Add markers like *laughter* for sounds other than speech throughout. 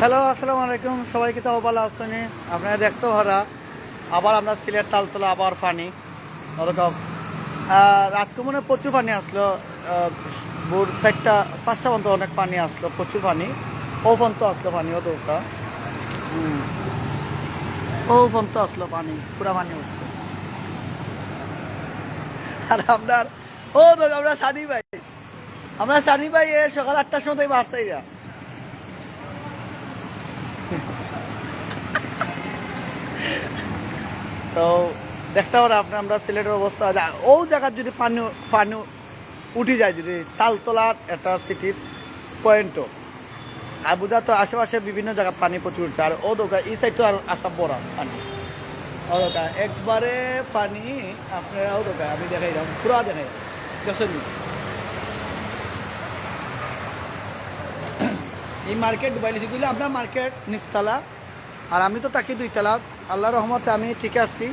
Hello, আসসালামু আলাইকুম। সবাইকে তো ভালো আসছেন আপনারা দেখতে হরা আবার আমরা সিলেট তালতলা, আবার পানি ওরকম। রাতকে মনে প্রচুর পানি আসলো। ভোর চারটা, পাঁচটা পর্যন্ত অনেক পানি আসলো, প্রচুর পানি ও পর্যন্ত আসলো পানি ও দৌড়টা। ও পর্যন্ত আসলো পানি পুরা পানি আসলো। আর আপনার ও আমরা সানি ভাই। আমরা সানি ভাই সকাল আটটার সময় বাড়ছে তো দেখতে পারে আপনি আমরা সিলেটের অবস্থা ও জায়গার যদি পানি পানি উঠে যায়, যদি তালতলার একটা সিটির পয়েন্টও আর বুঝা তো আশেপাশে বিভিন্ন জায়গায় পানি প্রচুর উঠছে, আর ও দোকা এই সাইড তো আর আসা বড় পানি। ও দোকা একবারে পানি আপনার ও দোকা আমি দেখাই যাম পুরা দেখাই এই মার্কেট ডুবাইলিছি বুঝলে আপনার মার্কেট নিচতলা আর আমি তো তাকে দুইতলা আল্লাহ রহমতে আমি ঠিক আছি।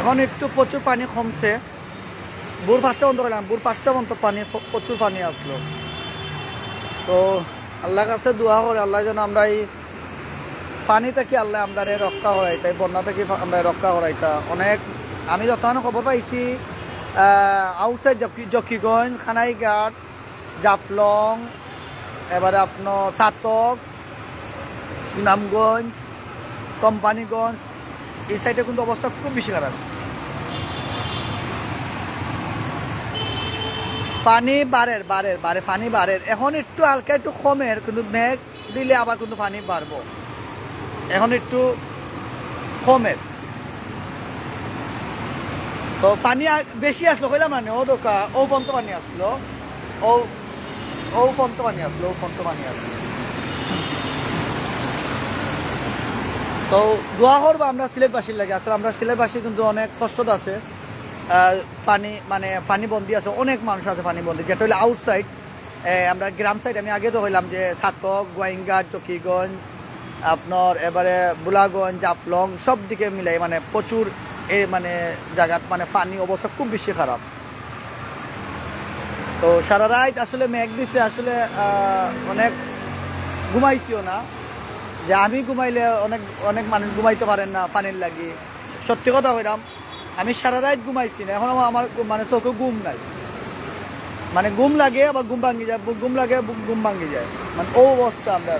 এখন একটু প্রচুর পানি কমছে। বুর পাঁচটা বন্ধ করলাম। বুর পাঁচটা বন্ধ, পানি প্রচুর পানি আসলো। তো আল্লাহ কাছে দোয়া করে আল্লাহ যেন আমরা এই পানি থেকে আল্লাহ আমরা রক্ষা করাইতা এই বন্যা থেকে আমরা রক্ষা করাইতা। অনেক আমি যতক্ষণ খবর পাইছি আউটসাইড জকিগঞ্জ খানাইঘাট, জাফলং এবারে আপনার সাতক, সুনামগঞ্জ, কোম্পানিগঞ্জ, এই সাইডে কিন্তু অবস্থা খুব বেশি খারাপ। পানি বাড়ের বাড়ের বাড়ে, পানি বাড়ের এখন একটু হালকা একটু কমের কিন্তু মেঘ দিলে আবার কিন্তু পানি বাড়বো। এখন একটু কমের তো পানি বেশি আসলো, কইলাম মানে ও দোকা ও পন্ত পানি আসলো। ও ও পন্ত পানি আসলো ও পন্ত পানি আসলো তো দোয়া করব আমরা সিলেটবাসীর লাগে। আসলে আমরা সিলেটবাসী কিন্তু অনেক কষ্ট আছে। পানি মানে পানি বন্দি আছে, অনেক মানুষ আছে পানি বন্দি যেটা হলো আউটসাইড আমরা গ্রাম সাইড আমি আগে তো হইলাম যে সাতক গোয়াইঙ্গা চকিগঞ্জ, আপনার এবারে বুলাগঞ্জ, জাফলং সব দিকে মিলাই মানে প্রচুর এ মানে জায়গাত মানে পানি অবস্থা খুব বেশি খারাপ। তো সারা রাত আসলে মেঘ দিছে, আসলে অনেক ঘুমাইছিও না। যে আমি ঘুমাইলে অনেক অনেক মানুষ ঘুমাইতে পারেন না পানির লাগি। সত্যি কথা কইলাম আমি সারা রাত ঘুমাইছি না, এখন আমার মানে চোখে ঘুম নাই। মানে ঘুম লাগে, আবার ঘুম ভাঙি যায় ঘুম লাগে ঘুম ভাঙি যায়। মানে ও অবস্থা আমরা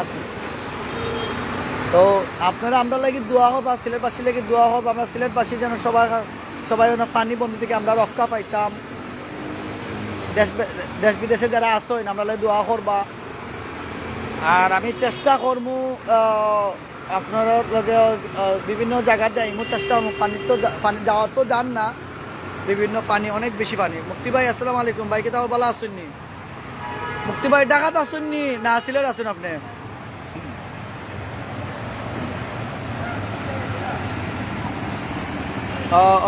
আছি। তো আপনারা, আমরা লাগি দোয়া বা সিলেটবাসী লাগি দোয়া হোক আমরা সিলেটবাসী যেন সবার, সবাই ফানি বন্ধু থেকে আমরা রক্ষা পাইতাম। দেশ দেশ বিদেশে যারা আসেন আমরা দোয়া করবা। আর আমি চেষ্টা করব আপনারা বিভিন্ন জায়গাতে যাইমু চেষ্টা করব পানি তো পানি যাওয়া তো যান না। বিভিন্ন পানি, অনেক বেশি পানি। মুক্তি ভাই, আসসালামু আলাইকুম। ভাই কেতাও ভালো আসুননি মুক্তি ভাই ঢাকাত আসুননি না? সিলেট আসুন আপনি?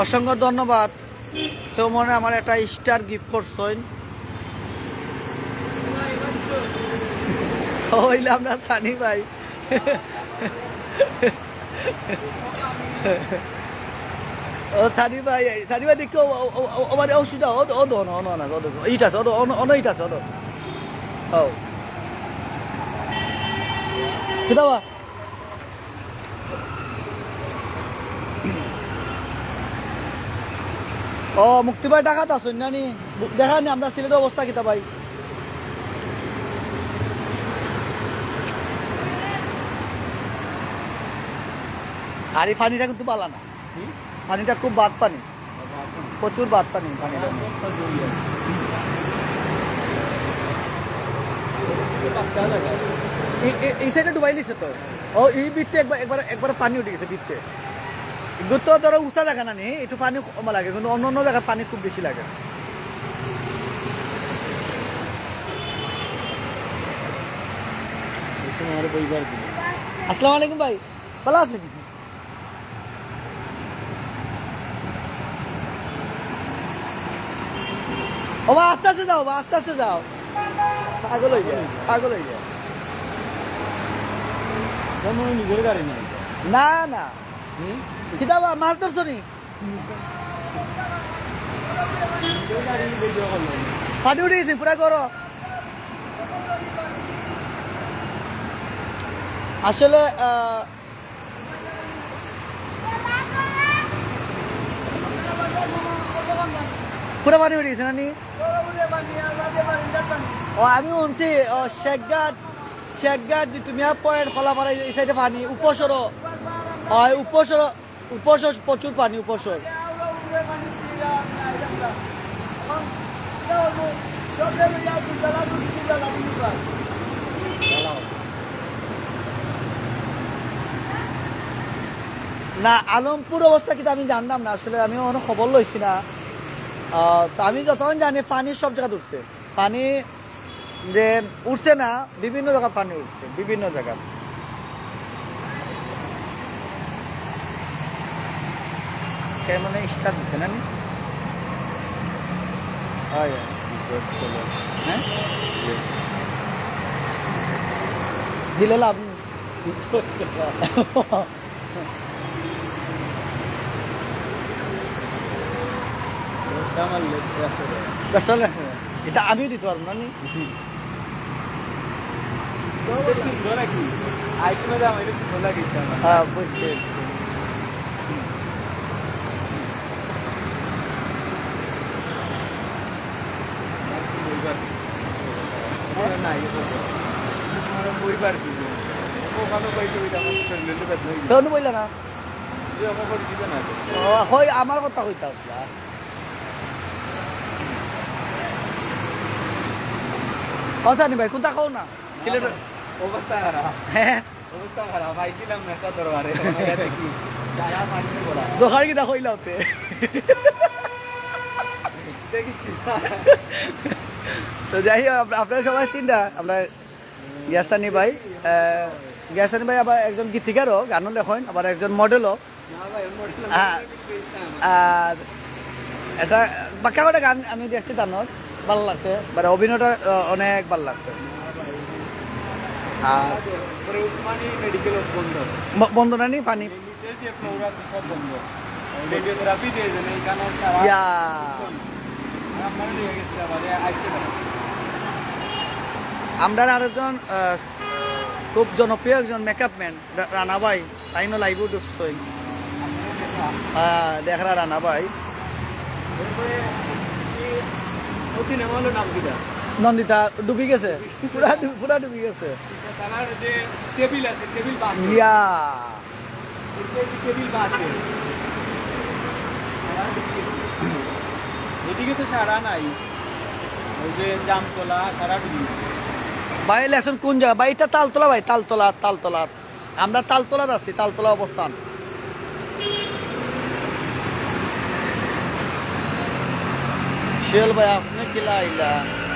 অসংখ্য ধন্যবাদ। তো মনে আমার একটা স্টার গিফট করছেন। হইলাম না সানি ভাই ও সানি ভাই সানি ভাই দেখো ও মানে ও ও দো ন ন না ও দো ইট আছে ও অন অন ইট আছে ও দো ও কিদাবা ও মুক্তি ভাই আসুন নানি দেখা নি আমরা সিলেটের অবস্থা কিতা ভাই আর এই পানিটা কিন্তু বালা না। পানিটা খুব বাদ পানি প্রচুর বাদ পানি পানিটা এই- সাইডে ডুবাই দিছে তো? ও এই বৃত্তে একবার একবার একবার পানি উঠে গেছে বৃত্তে গুত্ত ধরো উঁচা জায়গা না নি? একটু পানি কম লাগে কিন্তু অন্য অন্য জায়গায় পানি খুব বেশি লাগে। আসসালামু আলাইকুম ভাই ভালো আছেন? ও বা আস্তে আস্তে যাও বা আস্তে আস্তে যাও। পাগল হয়ে যায় পাগল হয়ে যায় নিজের না। না কিতাবা মাছ ধরছো নি? করল উঠে গেছি পুরা করো আসলে পুরা পানি উঠে গেছে নানি ও, আমি শুনছি, ও শেখগাট শেখগাট যে তুমি পয়েন্ট খোলাপাড়া এই সাইডে পানি উপসর হয় উপসর উপসর প্রচুর পানি উপসর না, আলমপুর অবস্থা কিন্তু আমি জানতাম না, আসলে আমি অনেক খবর লইছি না। আমি যতক্ষণ জানি পানি সব জায়গায় উঠছে পানি যে উঠছে না বিভিন্ন জায়গায় পানি উঠছে বিভিন্ন জায়গায়। মানে স্টার্ট দিচ্ছে না নি? হয়, হ্যাঁ? দিলে লাভ এটা আমিও দিতে পারব না সুন্দর নাকি আইটেমে দাম এটা সুন্দর লাগিয়েছে হ্যাঁ বুঝছি তখন না। হয় আমার কথা কইতে আসলা অসানি ভাই কোথা খাও না সিলেট অবস্থা খারাপ হ্যাঁ অবস্থা খারাপ আইছিলাম না দেখি দোকান কিনা কইলা হতে তো যাই হোক আপনারা সবাই চিন্তা আমরা গ্যাসানি ভাই গ্যাসানি ভাই আবার একজন গীতিকারও গানও লেখন আবার একজন মডেলও। আর এটা বাক্কা কটা গান আমি দেখছি তানোর ভালো লাগছে। মানে অভিনয়টা অনেক ভালো লাগছে। আর বন্ধ বন্দনা নি? পানি আমার না আরেকজন খুব জনপ্রিয় একজন মেকআপ ম্যান রানা ভাই। তাইনো লাইভও ঢুকছই হ্যাঁ দেখরা রানা ভাই এরপরে ও সিনেমা হলো নাম কিটা নন্দিতা ডুবি গেছে? পুরা পুরা ডুবি গেছে? ইয়া। এদিকে তো সারা নাই। ওই যে জামতলা সারা ডুবি ভাই কোন জায়গা? ভাই এটা তালতলা ভাই তালতলা তালতলা। আমরা তালতলার আছি তালতলা অবস্থান। শিয়াল ভাই, আপনি আইলা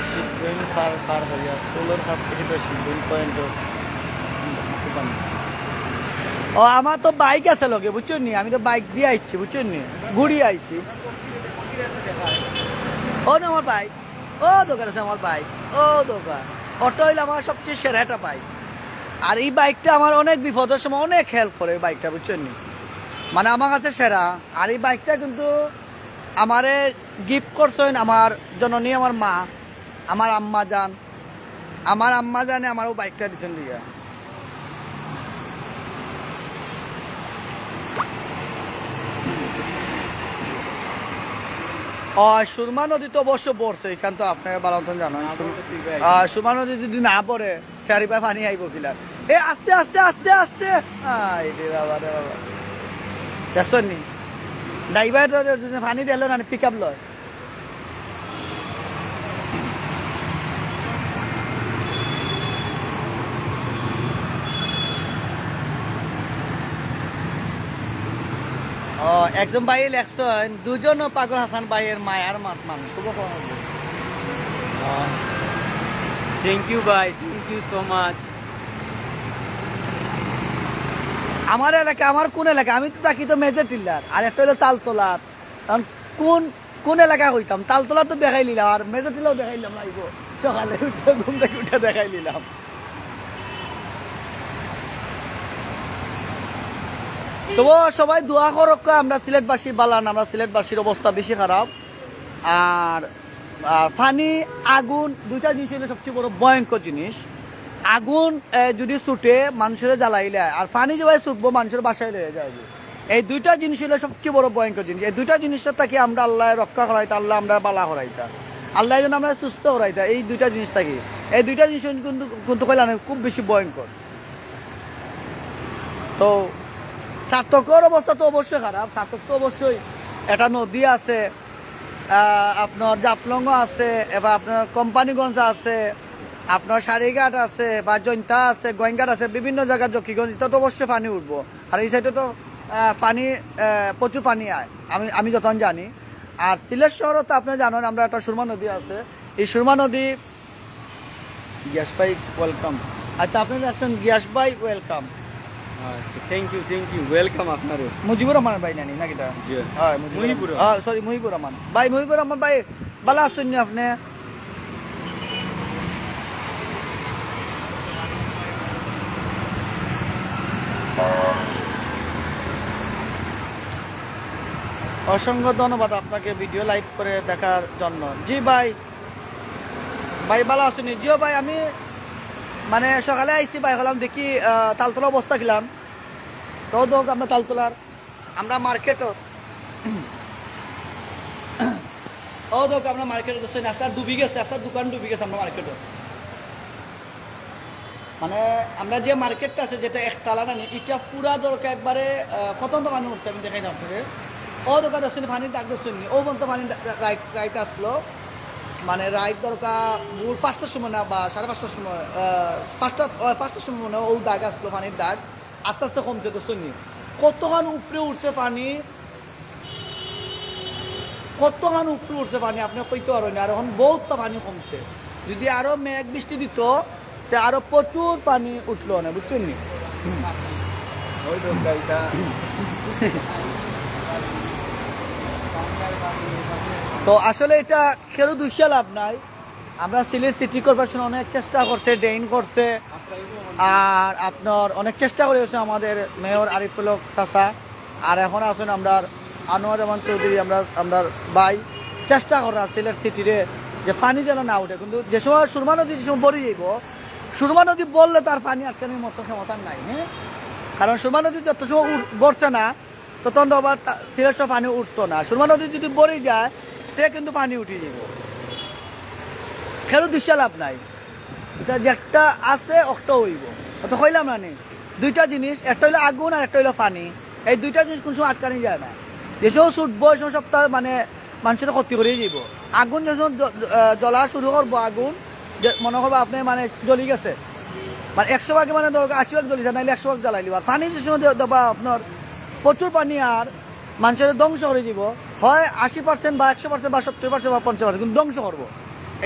শিবগঞ্জ পার পার হইয়া কাছ থেকে তো পয়েন্ট ও, আমার তো বাইক আছে লগে বুঝছেন নি? আমি তো বাইক দিয়ে আইছি বুঝছেন নি? ঘুরি আইছি। ও না আমার বাইক, ও দোকান আছে আমার বাইক, ও দোকান। অটো হইলে আমার সবচেয়ে সেরা একটা বাইক। আর এই বাইকটা আমার অনেক বিপদের সময় অনেক হেল্প করে বাইকটা বুঝছেন মানে আমার কাছে সেরা। আর এই বাইকটা কিন্তু আমারে গিফট করছেন আমার জননী আমার মা আমার আম্মা জান। আমার আম্মা জানে আমার বাইকটা দিচ্ছেন দিয়া সুরমা নদী তো অবশ্য পড়ছে এখান তো আপনাকে ভালো মতন জানেন সুরমা নদী যদি না পড়ে চারি পায়ে পানি আইব কিলার এ আস্তে আস্তে আস্তে আস্তে। আই রে বাবা রে বাবা। দেখছেন নি? ড্রাইভার পানি দিল না পিক আপ লয়। ও একজন ভাই লেখছেন দুজন পাগল হাসান ভাইয়ের মায়ার মাত মানুষ শুভ থ্যাংক ইউ ভাই থ্যাংক ইউ সো মাচ আমার এলাকা, আমার কোন এলাকা? আমি তো থাকি তো মেজর টিল্লার আর একটা হলো তালতলার। কারণ কোন কোন এলাকা হইতাম? তালতলা তো দেখাই নিলাম, আর মেজর টিল্লাও দেখাই নিলাম লাইব সকালে উঠে, ঘুম থেকে উঠে দেখাই নিলাম। তবু সবাই দোয়া করক আমরা সিলেটবাসী বালান আমরা সিলেটবাসীর অবস্থা বেশি খারাপ। আর আর পানি আগুন, দুইটা জিনিস হলো সবচেয়ে বড় ভয়ঙ্কর জিনিস। আগুন যদি ছুটে মানুষের জ্বালাইলে আর পানি যেভাবে ছুটবো, মানুষের বাসায় লেগে যায় এই দুইটা জিনিস হলো সবচেয়ে বড় ভয়ঙ্কর জিনিস। এই দুইটা থেকে আমরা আল্লাহ রক্ষা করাইতা, আল্লাহ আমরা বালা করাইতা আল্লাহ যেন আমরা সুস্থ করাইতা এই দুইটা জিনিস থাকি। এই দুইটা জিনিস কিন্তু কিন্তু কইলাম খুব বেশি ভয়ঙ্কর। তো সার্থকর অবস্থা তো অবশ্যই খারাপ। সার্থক তো অবশ্যই এটা নদী আছে আপনার জাপলঙ্গ আছে, এবার আপনার কোম্পানিগঞ্জ আছে আপনার সারিঘাট আছে বা জৈন্তা আছে গোয়েঙ্গাট আছে বিভিন্ন জায়গায় জকিগঞ্জ তো অবশ্যই পানি উঠবো। আর এই সাইডে তো পানি প্রচুর পানি আয়। আমি আমি যতক্ষণ জানি। আর সিলেট শহরও তো আপনি জানেন আমরা একটা সুরমা নদী আছে। এই সুরমা নদী গিয়াস ভাই ওয়েলকাম আচ্ছা আপনি আসছেন গিয়াস ভাই welcome thank you thank you welcome আপনারও। মুজিবুর রহমান ভাই নানি নাকি তা? হ্যাঁ রহমান। হ্যাঁ সরি মুহিবুর রহমান। ভাই মুহিবুর রহমান ভাই ভালো আছেন নি আপনি? অসংখ্য ধন্যবাদ আপনাকে ভিডিও লাইক করে দেখার জন্য। জি ভাই। ভাই, ভালো আছেন জিও ভাই, আমি মানে সকালে আইসি ভাই, হলাম দেখি তালতলা অবস্থা খিলাম তো হোক আমরা তালতলার, আমরা মার্কেটও ও। দেখ আমরা মার্কেটে গেছি রাস্তা ডুবি গেছে, রাস্তার দোকান ডুবি গেছে আমরা মার্কেটে মানে আমরা যে মার্কেটটা আছে, যেটা একতলা না এটা পুরা দরকার একবারে খতম দোকান উঠছে আমি দেখাই না আপনাকে ও দোকান আছে পানির ডাক দিচ্ছেন ও পানি রাইট রাইট আসলো। মানে রাইট দরকার ভোর পাঁচটার সময় না বা সাড়ে পাঁচটার সময় পাঁচটা পাঁচটার সময় হয় ও দাগ আসলো পানির দাগ আস্তে আস্তে কমছে তো শুনি কতক্ষণ উপরে উঠছে পানি কতক্ষণ উপরে উঠছে পানি আপনি কইতে পারবেন আর এখন বহুত পানি কমছে। যদি আরও মেঘ বৃষ্টি দিত তে আরও প্রচুর পানি উঠল না বুঝছেন নি? ওই *laughs* তো আসলে এটা কেউ দুইশা লাভ নাই। আমরা সিলেট সিটি কর্পোরেশন অনেক চেষ্টা করছে ড্রেন করছে। আর আপনার অনেক চেষ্টা করে করেছে আমাদের মেয়র আরিফুলক চাচা। আর এখন আছেন আমরা আনোয়ার রহমান চৌধুরী, আমরা আমরা বাই চেষ্টা করা সিলেট সিটিরে যে পানি যেন না উঠে। কিন্তু যে সময় সুরমা নদী যে সময় বড়ি যাইব, সুরমা নদী বললে তার পানি আটকানোর মতো ক্ষমতা নাই হ্যাঁ? কারণ সুরমা নদী যত সময় বড়ছে না তখন তো আবার তা- সিলেট পানি উঠতো না। সুরমা নদী যদি বড়ি যায়, তে কিন্তু পানি উঠে যাব। খেলো দুঃসা লাভ নাই। একটা আছে, অক্ত হইব। অত কইলাম না নি। দুইটা জিনিস, একটা হইল আগুন আর একটা হইল পানি। এই দুইটা জিনিস কোন সময় আটকানি যায় না। যে সময় ছুটবো এই সময় সপ্তাহ মানে মানুষের ক্ষতি করে যাব আগুন যে জ্বলা শুরু করব, আগুন মনে করব আপনি মানে জ্বলি গেছে। মানে একশো ভাগে মানে দরকার আশি ভাগ জ্বলিছে নাইলে একশো ভাগ জ্বালাই দিব আর পানি যে সময় দেবা আপনার প্রচুর পানি আর মানুষের ধ্বংস করে দিব। হয় আশি পার্সেন্ট বা একশো পার্সেন্ট বা সত্তর পার্সেন্ট বা পঞ্চাশ পার্সেন্ট কিন্তু ধ্বংস করব।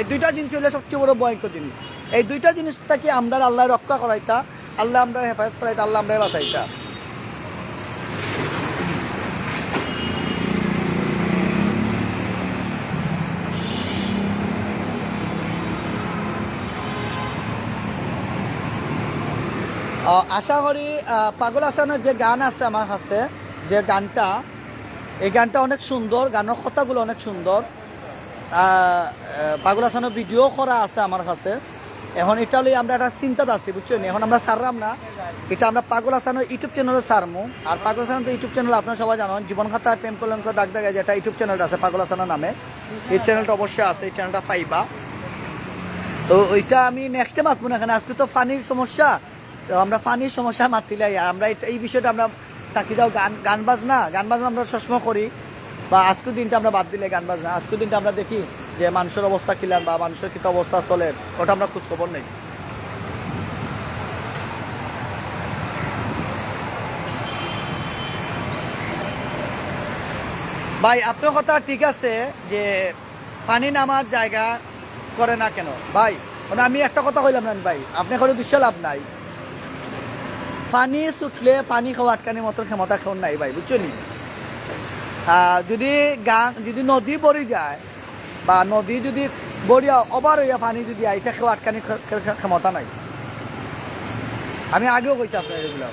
এই দুইটা জিনিস হলে সবচেয়ে বড় ভয়ঙ্কর জিনিস। এই দুইটা জিনিসটাকে আমরা আল্লাহ রক্ষা করাইতা, আল্লাহ আমরা হেফাজত করাইতা, আল্লাহ আমরা বাঁচাইতা। আশা করি পাগল আসানের যে গান আছে আমার কাছে, যে গানটা, এই গানটা অনেক সুন্দর গানের কথাগুলো অনেক সুন্দর। পাগল আসানের ভিডিও করা আছে আমার কাছে। এখন এটা লই আমরা একটা চিন্তাত আছি, বুঝছেন? এখন আমরা সারলাম না। এটা আমরা পাগল আসানের ইউটিউব চ্যানেলে সারমু। আর পাগল আসানের তো ইউটিউব চ্যানেল আপনারা সবাই জানেন, জীবন খাতা, প্রেম কলঙ্ক দাগ দাগে যেটা ইউটিউব চ্যানেলটা আছে পাগল আসানের নামে। এই চ্যানেলটা অবশ্যই আছে, এই চ্যানেলটা পাইবা। তো ওইটা আমি নেক্সটে মাতবো না এখানে আজকে তো পানির সমস্যা। তো আমরা পানির সমস্যা মাতিলাই আমরা এই বিষয়টা আমরা থাকি যাও, গান গান বাজনা গান বাজনা আমরা সবসময় করি। বা আজকের দিনটা আমরা বাদ দিলে গান বাজনা। আজকের দিনটা আমরা দেখি যে মানুষের অবস্থা কিলাম বা মানুষের কী অবস্থা চলে, ওটা আমরা খোঁজখবর নেই। ভাই, আপনার কথা ঠিক আছে যে পানি নামার জায়গা করে না কেন? ভাই মানে আমি একটা কথা কইলাম না, ভাই। আপনি কোনো দৃশ্য লাভ নাই। পানি ছুটলে পানি খাওয়া আটকানির মতন ক্ষমতা কেউ নাই ভাই বুঝছ নি? যদি গান, যদি নদী বড়ি যায় বা নদী যদি বড়িয়া অবার হইয়া পানি যদি আয় এটা কেউ আটকানি ক্ষ- ক্ষ- ক্ষমতা নাই। আমি আগেও কইছি আপনার এগুলো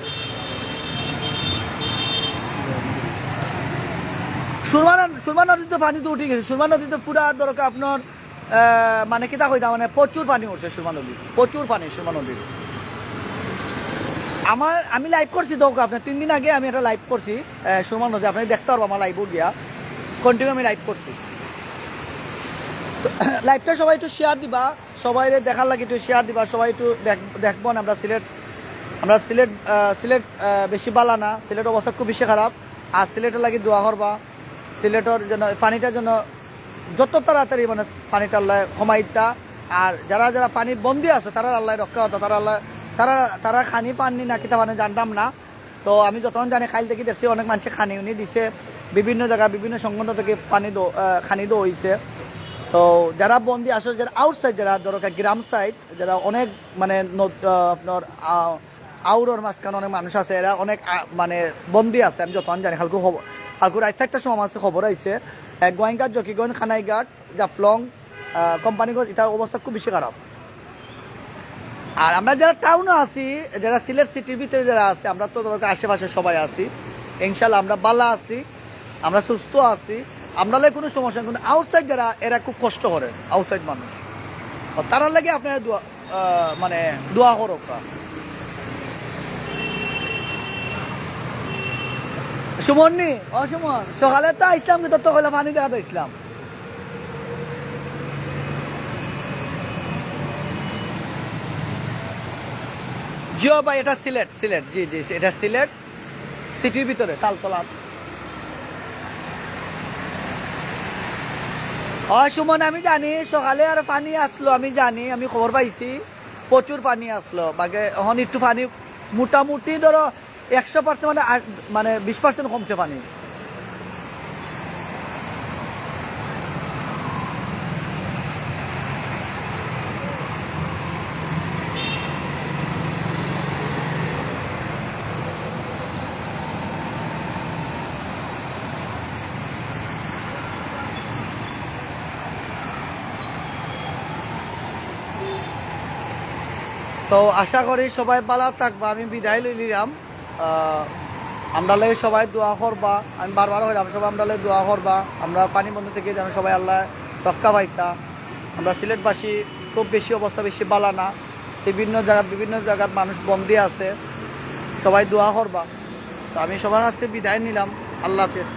সুরমা নদ- সুরমা নদীতে পানি তো উঠে গেছে। সুরমা নদীতে পুরা দরকার আপনার মানে কিতা কইতা মানে প্রচুর পানি উঠছে সুরমা নদী প্রচুর পানি সুরমা নদীর আমার, আমি লাইভ করছি তো আপনার তিন দিন আগে আমি একটা লাইভ করছি সুরমা নদী আপনি দেখতে পারব আমার লাইভও গিয়া। কন্টিনিউ আমি লাইভ করছি। *coughs* লাইভটা সবাই একটু শেয়ার দিবা সবাই দেখার লাগে একটু শেয়ার দিবা, সবাই একটু দেখ- দেখব না, আমরা সিলেট আমরা সিলেট সিলেট বেশি বালা না, সিলেটের অবস্থা খুব বেশি খারাপ। আর সিলেটের লাগি দোয়া করবা, সিলেটের জন্য, পানিটার জন্য যত তাড়াতাড়ি মানে পানিটা আল্লাহ কমাইতা আর যারা যারা পানি বন্দি আছে, তারা আল্লাহ রক্ষা হতো তারা আল্লাহ তারা তারা খানি পাননি না কিতা মানে জানতাম না। তো আমি যতক্ষণ জানি, খাইল থেকে দেখছি অনেক মানুষে খানি উনি দিছে। বিভিন্ন জায়গা বিভিন্ন সংগঠন থেকে পানি দো খানি দো হয়েছে তো যারা বন্দি আসলে যারা আউটসাইড যারা দরকার গ্রাম সাইড যারা অনেক মানে আপনার আউরোর মাঝখানে অনেক মানুষ আছে, এরা অনেক মানে বন্দি আছে, আমি যতক্ষণ জানি। খালকু খবর খালকুর আইসা একটা সময় আছে খবর আইছে গোয়াইনঘাট জকিগঞ্জ, খানাইঘাট, জাফলং কোম্পানিগঞ্জ, এটা অবস্থা খুব বেশি খারাপ। আর আমরা যারা টাউনে আছি, যারা সিলেট সিটির ভিতরে যারা আছে, আমরা তো দরকার আশেপাশে সবাই আছি। ইনশাল্লাহ আমরা বালা আছি, আমরা সুস্থ আছি। আমরা লাগে কোনো সমস্যা। কিন্তু আউটসাইড যারা, এরা খুব কষ্ট করে আউটসাইড মানুষ। তারা লাগে আপনারা দোয়া মানে দোয়া করো। সুমন নি, ও সুমন, সকালে তো আইসলাম কিন্তু হলে পানি দেখাতে ইসলাম জিও ভাই এটা সিলেট সিলেট, জি জি, এটা সিলেট, সিটির ভিতরে, তালতলা। হয় সুমন, আমি জানি, সকালে আর পানি আসলো, আমি জানি, আমি খবর পাইছি, প্রচুর পানি আসলো বাকি এখন একটু পানি মোটামুটি ধরো একশো পার্সেন্ট মানে মানে বিশ পার্সেন্ট কমছে পানি। তো আশা করি সবাই ভালো থাকবা, আমি বিদায় লই নিলাম। আমরা লাগে সবাই দোয়া করবা, আমি বারবার হইলাম সবাই আমরা লাগে দোয়া করবা। আমরা পানি বন্ধ থেকে যেন সবাই আল্লাহ রক্ষা পাইতা। আমরা সিলেটবাসী, খুব বেশি অবস্থা, বেশি বালা না। বিভিন্ন জায়গা, বিভিন্ন জায়গার মানুষ বন্দি আছে। সবাই দোয়া করবা। তো আমি সবার কাছ থেকে বিদায় নিলাম। আল্লাহ হাফেজ।